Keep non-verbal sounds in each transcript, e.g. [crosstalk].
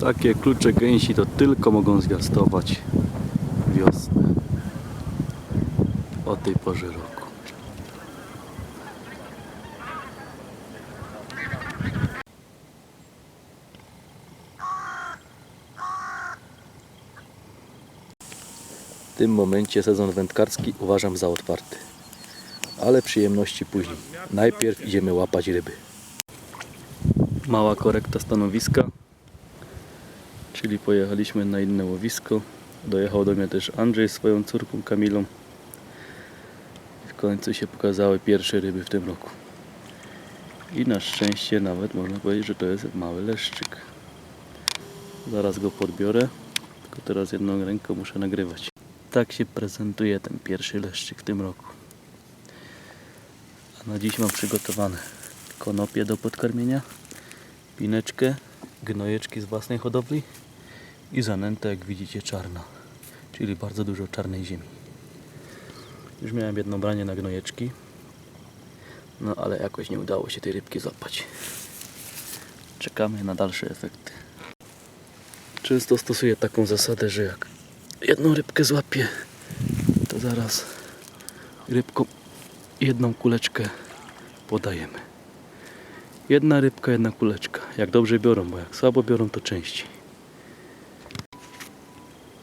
Takie klucze gęsi to tylko mogą zwiastować wiosnę. O tej porze roku. W tym momencie sezon wędkarski uważam za otwarty. Ale przyjemności później. Najpierw idziemy łapać ryby. Mała korekta stanowiska. Czyli pojechaliśmy na inne łowisko. Dojechał do mnie też Andrzej z swoją córką Kamilą. I w końcu się pokazały pierwsze ryby w tym roku. I na szczęście nawet można powiedzieć, że to jest mały leszczyk. Zaraz go podbiorę. Tylko teraz jedną ręką muszę nagrywać. Tak się prezentuje ten pierwszy leszczyk w tym roku. A na dziś mam przygotowane konopie do podkarmienia, pineczkę, gnojeczki z własnej hodowli i zanętę, jak widzicie, czarna, czyli bardzo dużo czarnej ziemi. Już miałem jedno branie na gnojeczki, no ale jakoś nie udało się tej rybki złapać. Czekamy na dalsze efekty. Często stosuję taką zasadę, że jak jedną rybkę złapię, to zaraz rybką jedną kuleczkę podajemy. Jedna rybka, jedna kuleczka. Jak dobrze biorą, bo jak słabo biorą, to częściej.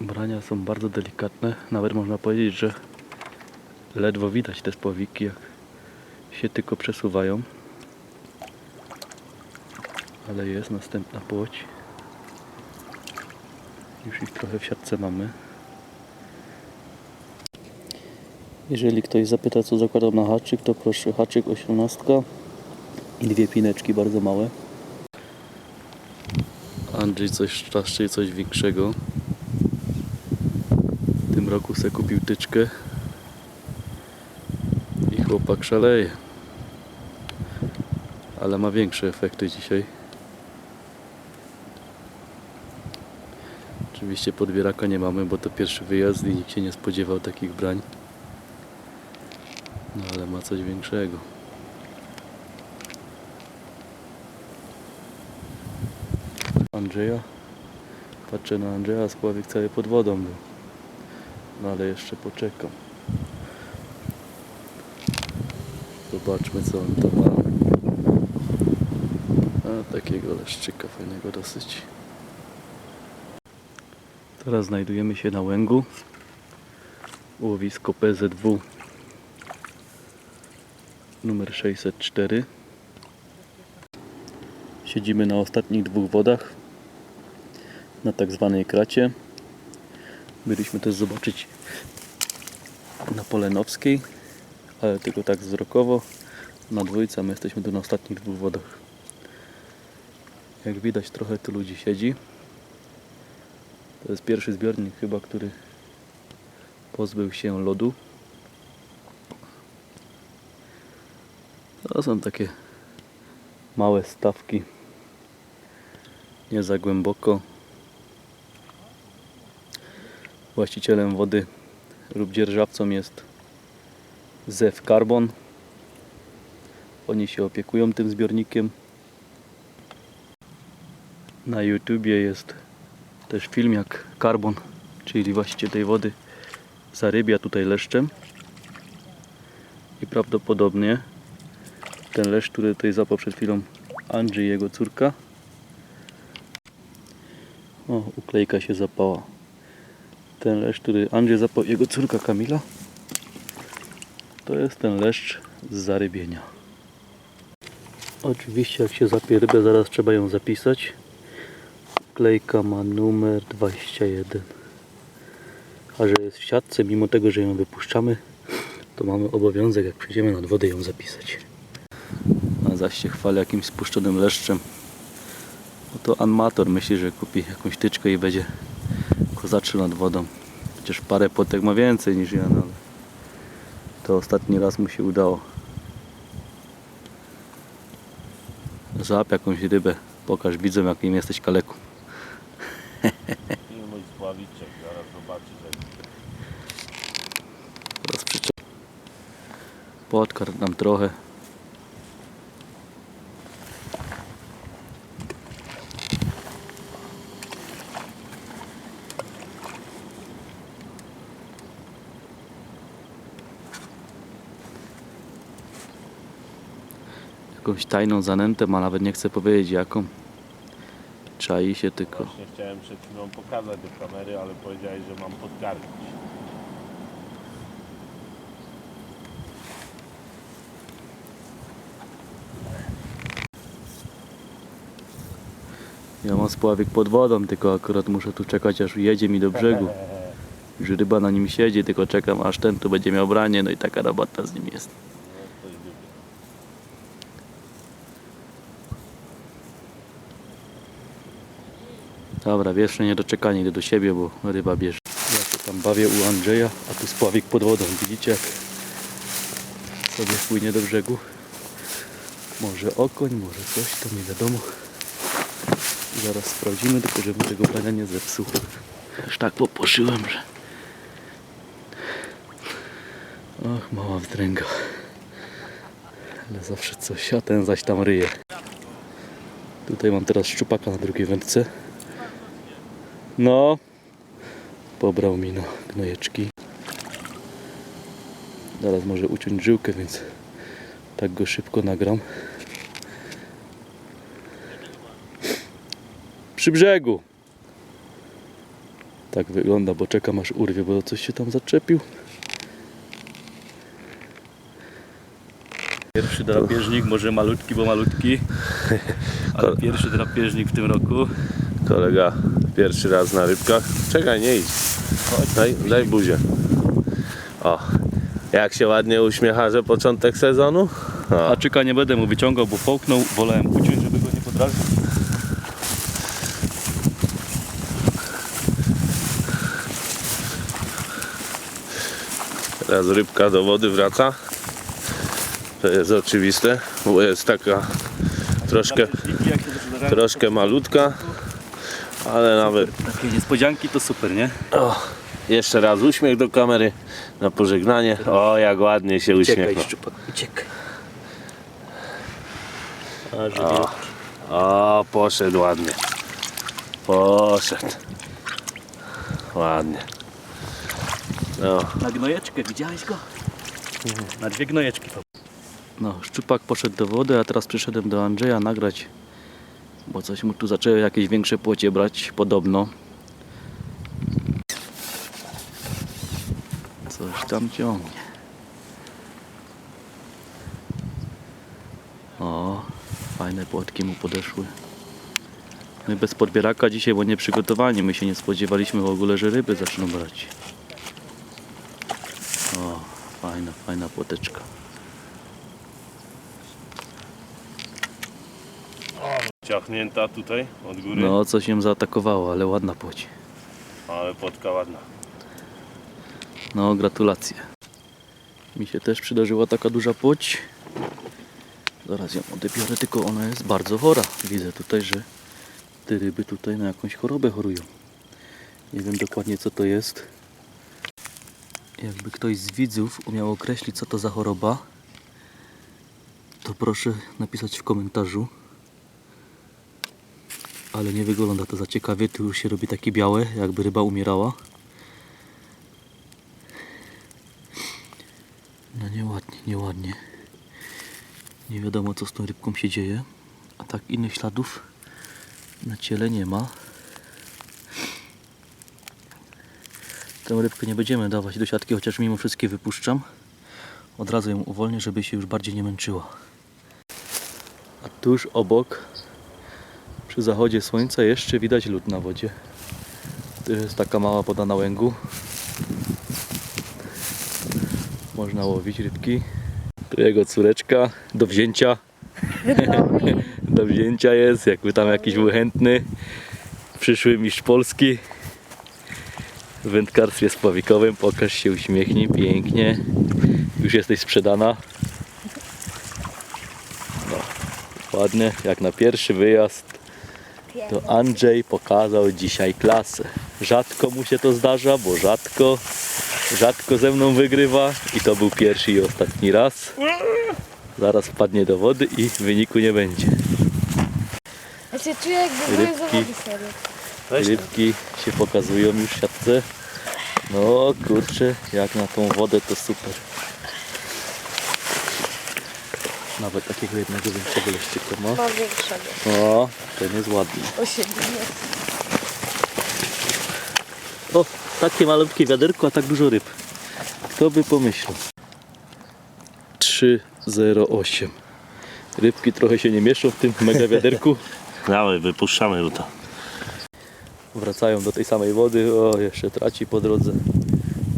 Brania są bardzo delikatne. Nawet można powiedzieć, że ledwo widać te spławiki, jak się tylko przesuwają. Ale jest następna płoć. Już ich trochę w siatce mamy. Jeżeli ktoś zapyta, co zakładam na haczyk, to proszę haczyk 18 i dwie pineczki bardzo małe. Andrzej coś szczaszczy, coś większego. Roku se kupił tyczkę i chłopak szaleje. Ale ma większe efekty dzisiaj. Oczywiście podbieraka nie mamy, bo to pierwszy wyjazd i nikt się nie spodziewał takich brań. No ale ma coś większego. Andrzeja. Patrzę na Andrzeja, spławik cały pod wodą był. No ale jeszcze poczekam. Zobaczmy co on to ma. A takiego leszczyka fajnego dosyć. Teraz znajdujemy się na Łęgu. Łowisko PZW numer 604. Siedzimy na ostatnich dwóch wodach na tak zwanej kracie. Byliśmy też zobaczyć na Polenowskiej, ale tylko tak wzrokowo. Na dwójce, my jesteśmy tu na ostatnich dwóch wodach. Jak widać trochę tu ludzi siedzi. To jest pierwszy zbiornik chyba, który pozbył się lodu. To są takie małe stawki. Nie za głęboko. Właścicielem wody lub dzierżawcą jest Zew Carbon. Oni się opiekują tym zbiornikiem. Na YouTubie jest też film jak Carbon, czyli właściciel tej wody zarybia tutaj leszczem. I prawdopodobnie ten leszcz, który tutaj zapał przed chwilą Andrzej jego córka. O, uklejka się zapała. Ten leszcz, który Andrzej zapał, jego córka Kamila. To jest ten leszcz z zarybienia. Oczywiście jak się zapie rybę, zaraz trzeba ją zapisać. Klejka ma numer 21. A że jest w siatce, mimo tego, że ją wypuszczamy, to mamy obowiązek, jak przejdziemy nad wodę, ją zapisać. A zaś się chwali jakimś spuszczonym leszczem. No to amator myśli, że kupi jakąś tyczkę i będzie kozaczył nad wodą. Chociaż parę potek ma więcej niż ja, no ale to ostatni raz mu się udało. Złap jakąś rybę, pokaż widzom jakim jesteś kaleku. I mój spławiczek, zaraz zobaczysz Teraz przyczep. Podkarm nam trochę. Jakąś tajną zanętę ma, nawet nie chcę powiedzieć jaką. Czai się tylko. Właśnie chciałem przed chwilą pokazać do kamery, ale powiedziałeś, że mam podgarnąć. Ja mam spławik pod wodą, tylko akurat muszę tu czekać aż jedzie mi do brzegu. Już ryba na nim siedzi, tylko czekam aż ten tu będzie miał branie, no i taka robota z nim jest. No, coś lubię. Dobra, wiecznie niedoczekanie idę do siebie, bo ryba bierze. Ja się tam bawię u Andrzeja, a tu spławik pod wodą. Widzicie jak sobie płynie do brzegu. Może okoń, może coś, to nie wiadomo. Zaraz sprawdzimy, tylko żebym tego brania nie zepsuł. Już tak poposzyłem, że... Och, mała wdręga. Ale zawsze coś, a ten zaś tam ryje. Tutaj mam teraz szczupaka na drugiej wędce. No, pobrał mi no gnojeczki. Zaraz może uciąć żyłkę, więc tak go szybko nagram. Przy brzegu. Tak wygląda, bo czekam aż urwie, bo coś się tam zaczepił. Pierwszy drapieżnik, może malutki, bo malutki, [laughs] ale pierwszy drapieżnik w tym roku. Kolega pierwszy raz na rybkach. Czekaj, nie idź. Daj, daj buzię. O, jak się ładnie uśmiecha, że początek sezonu? O, Haczyka nie będę mu wyciągał, bo połknął. Wolałem uciąć, żeby go nie podrażnić. teraz rybka do wody wraca. To jest oczywiste, bo jest taka troszkę, troszkę malutka, ale nawet Takie niespodzianki to super, nie? O, jeszcze raz uśmiech do kamery na pożegnanie. O, jak ładnie się uśmiechnął. szczupak, uciekaj. A, że O, o, poszedł ładnie. Poszedł. Ładnie. No, Na gnojeczkę, widziałeś go? Na dwie gnojeczki. No, szczupak poszedł do wody, a teraz przyszedłem do Andrzeja nagrać, bo coś mu tu zaczęły jakieś większe płocie brać, podobno. Coś tam ciągnie. O, fajne płotki mu podeszły. My bez podbieraka dzisiaj, bo nie przygotowani. My się nie spodziewaliśmy w ogóle, że ryby zaczną brać. O, fajna, fajna płoteczka. Ciachnięta tutaj od góry, No, coś ją zaatakowało, ale ładna płoć. ale potka ładna. No, gratulacje. Mi się też przydarzyła taka duża płoć. Zaraz ją odebiorę, tylko ona jest bardzo chora. Widzę tutaj, że te ryby tutaj na jakąś chorobę chorują. Nie wiem dokładnie co to jest. Jakby ktoś z widzów umiał określić co to za choroba, to proszę napisać w komentarzu. Ale nie wygląda to za ciekawie, tu już się robi takie białe, jakby ryba umierała. No nieładnie, nieładnie. Nie wiadomo co z tą rybką się dzieje. A tak innych śladów na ciele nie ma. Tę rybkę nie będziemy dawać do siatki, chociaż mimo wszystkie wypuszczam. Od razu ją uwolnię, żeby się już bardziej nie męczyła. A tuż obok, przy zachodzie słońca, jeszcze widać lód na wodzie. To jest taka mała poda na łęgu. Można łowić rybki. Tu jego córeczka do wzięcia. [laughs] do wzięcia jest, jakby tam jakiś był chętny. Przyszły mistrz Polski w wędkarstwie spławikowym. Pokaż się, uśmiechnij pięknie. Już jesteś sprzedana. No, ładnie, jak na pierwszy wyjazd. To Andrzej pokazał dzisiaj klasę. Rzadko mu się to zdarza, bo rzadko, rzadko ze mną wygrywa i to był pierwszy i ostatni raz. Zaraz wpadnie do wody i wyniku nie będzie. Ja się czuję jakby były Rybki. zawody serio. Rybki się pokazują już w siatce. No kurczę, jak na tą wodę to super. Nawet takiego jednego większego leszczyka ma. Mam większego. O, ten jest ładny. Osiedlinie. O, takie malutkie wiaderko, a tak dużo ryb. Kto by pomyślał? 3,08. Rybki trochę się nie mieszczą w tym mega wiaderku. [laughs] Dawaj, wypuszczamy to. Wracają do tej samej wody. O, jeszcze traci po drodze.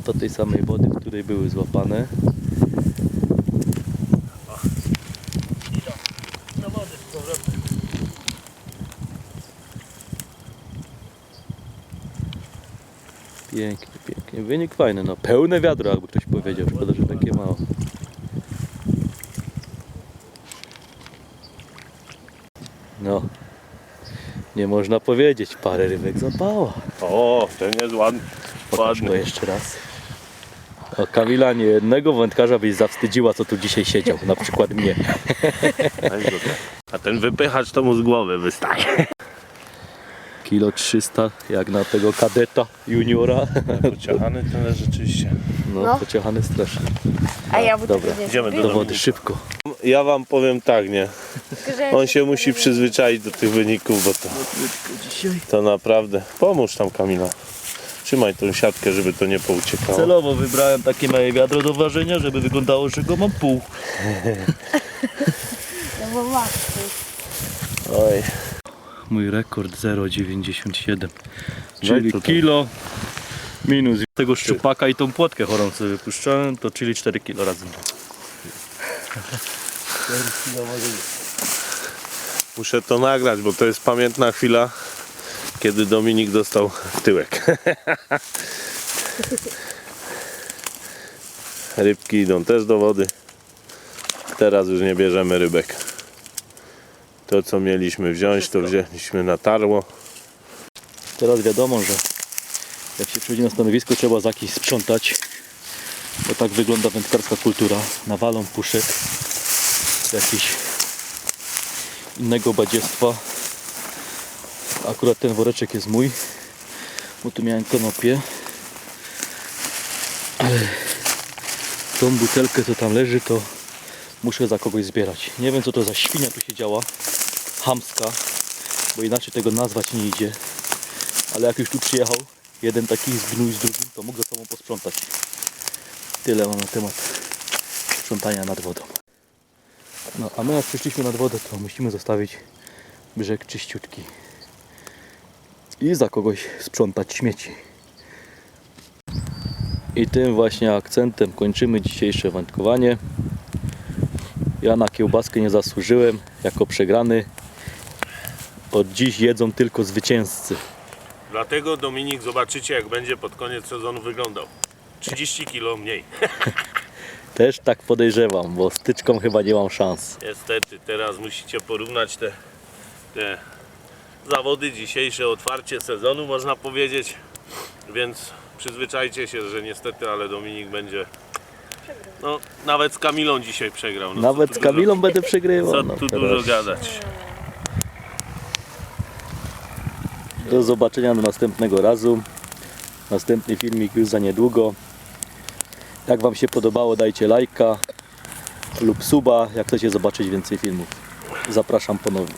Do tej samej wody, w której były złapane. Pięknie, pięknie. Wynik fajny, no pełne wiadro, jakby ktoś powiedział. Szkoda, że takie mało. No, nie można powiedzieć, parę rybek zapało. O, ten jest ładny. Ładny. jeszcze raz. O, Kamila, nie jednego wędkarza byś zawstydziła, co tu dzisiaj siedział. Na przykład mnie. A ten wypychacz to mu z głowy wystaje. Kilo 300, jak na tego kadeta juniora. Pociachany ten rzeczywiście. No, No. pociechany strasznie. A ja Dobra. tego nie Idziemy Do wody szybko. Ja wam powiem tak, nie. On się musi przyzwyczaić do tych wyników, bo to, to naprawdę. Pomóż tam Kamila. Trzymaj tą siatkę, żeby to nie pouciekało. Celowo wybrałem takie małe wiadro do ważenia, żeby wyglądało, że go mam pół. [laughs] No bo masz. Oj. Mój rekord 0,97. Daj Czyli kilo minus tego szczupaka i tą płotkę chorą sobie wypuszczałem, to czyli 4 kilo razem. Muszę to nagrać, bo to jest pamiętna chwila, kiedy Dominik dostał w tyłek. [laughs] Rybki idą też do wody. Teraz już nie bierzemy rybek. To co mieliśmy wziąć, to wzięliśmy na tarło. Teraz wiadomo, że jak się przychodzi na stanowisko, trzeba za jakieś sprzątać. Bo tak wygląda wędkarska kultura. Nawalą puszek, jakiś innego badziestwa. Akurat ten woreczek jest mój, bo tu miałem konopie. Ale tą butelkę, co tam leży, to muszę za kogoś zbierać. Nie wiem, co to za świnia tu się działa. Hamska, bo inaczej tego nazwać nie idzie ale jak już tu przyjechał, jeden taki zgnój z drugim, to mógł za sobą posprzątać. Tyle mam na temat sprzątania nad wodą. No, a my jak przyszliśmy nad wodę, to musimy zostawić brzeg czyściutki. I za kogoś sprzątać śmieci. I tym właśnie akcentem kończymy dzisiejsze wędkowanie. Ja na kiełbaskę nie zasłużyłem jako przegrany. Od dziś jedzą tylko zwycięzcy. Dlatego Dominik zobaczycie jak będzie pod koniec sezonu wyglądał. 30 kg mniej. [laughs] Też tak podejrzewam, bo styczką chyba nie mam szans. Niestety, teraz musicie porównać te, te zawody dzisiejsze, otwarcie sezonu można powiedzieć. Więc przyzwyczajcie się, że niestety, ale Dominik będzie. No, nawet z Kamilą dzisiaj przegrał. No, Nawet z Kamilą będę Dużo, przegrywał. co no tu teraz. dużo gadać. Do zobaczenia do następnego razu. Następny filmik już za niedługo. Jak Wam się podobało, dajcie lajka lub suba, jak chcecie zobaczyć więcej filmów. Zapraszam ponownie.